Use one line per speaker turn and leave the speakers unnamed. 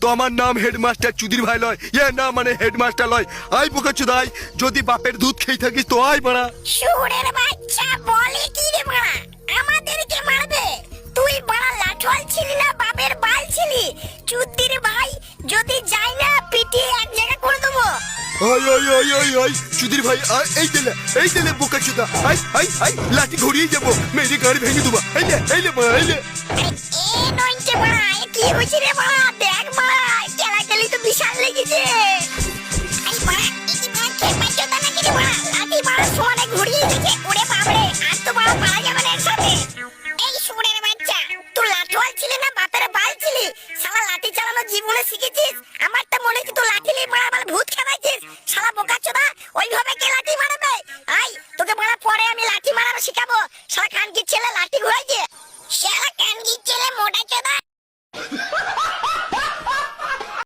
তো আমার নাম হেডমাস্টার চুদির ভাই লয়। ইয়ে না মানে হেডমাস্টার লয়। আই বোকা চুদাই যদি বাপের দুধ খেয়ে থাকিস তো আয় মারা।
শুয়োরের বাচ্চা বলে কি রে মারা? আমাদেরকে মারবে। তুই বড় লাঠোয়াল ছিলি না বাপের বাল ছিলি। চুদ্দির ভাই যদি যাই না পিটিয়ে এক জায়গা করে দেবো।
আই আই আই আই আই চুদির ভাই আয়, এই দিলে এই দিলে বোকা চুদা। আই আই আই লাঠি ঘুরিয়ে যাব মেরি গাড়ি ভেঙে দেবো। এই লে এই লে এই লে
এ মারা এ কি হয়েছে রে জীবনে শিখেছিস আমার তো মনে লাঠি মারা মানে ভূত খেলাইছিস শালা বোকা চোদা ওইভাবে কে লাঠি মারাবে আই তোকে মারা পরে আমি লাঠি মারানো শিখাবো। শালা খানকির ছেলে লাঠি ঘুরাইছে। শালা খানকির